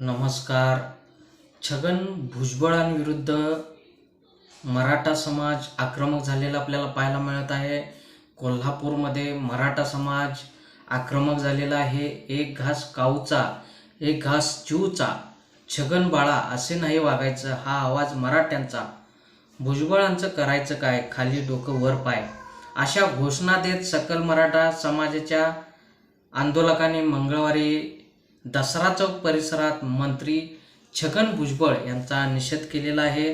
नमस्कार. छगन भुजबळांविरुद्ध मराठा समाज आक्रमक झालेला आपल्याला पाहायला मिळत आहे. कोल्हापूरमध्ये मराठा समाज आक्रमक झालेला आहे. एक घास काऊचा एक घास चिवचा छगन बाळा असे नाही वागायचं. हा आवाज मराठ्यांचा. भुजबळांचं करायचं काय? खाली डोकं वर पाय. अशा घोषणा देत सकल मराठा समाजाच्या आंदोलकांनी मंगळवारी दसरा चौक परिसरात मंत्री छगन भुजबळ यांचा निषेध केलेला आहे.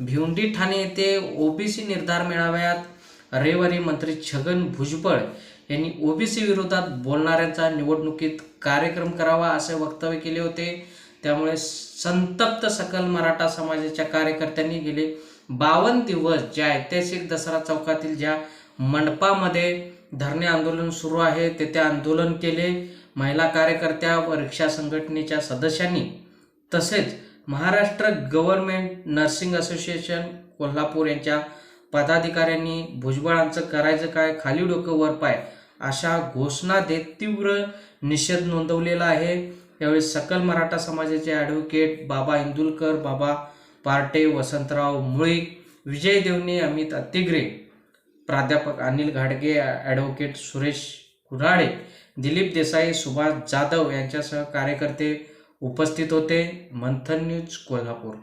भिवंडी ठाणे येथे ओबीसी निर्धार मेळाव्यात रविवारी मंत्री छगन भुजबळ यांनी ओबीसी विरोधात बोलणाऱ्यांचा निवडणुकीत कार्यक्रम करावा असे वक्तव्य केले होते. त्यामुळे संतप्त सकल मराठा समाजाच्या कार्यकर्त्यांनी गेले बावन्न दिवस ज्या ऐतिहासिक दसरा चौकातील ज्या मंडपामध्ये धरणे आंदोलन सुरू आहे तेथे आंदोलन केले. महिला कार्यकर्त्या व रिक्षा संघटनेच्या सदस्यांनी तसेच Maharashtra government nursing association Kolhapur यांच्या पदाधिकाऱ्यांनी भुजबळांचं करायचं काय खाली डोकं वर पाय अशा घोषणा देत तीव्र निषेध नोंदवलेला आहे. यावेळी सकल मराठा समाजाचे ॲडव्होकेट बाबा इंदुलकर बाबा पार्टे वसंतराव मुळीक विजय देवने अमित अतिग्रे प्राध्यापक अनिल घाडगे ॲडव्होकेट सुरेश कुऱ्हाडे. दिलीप देसाई सुभाष जाधव यांच्यासह कार्यकर्ते उपस्थित होते. मंथन न्यूज कोल्हापूर.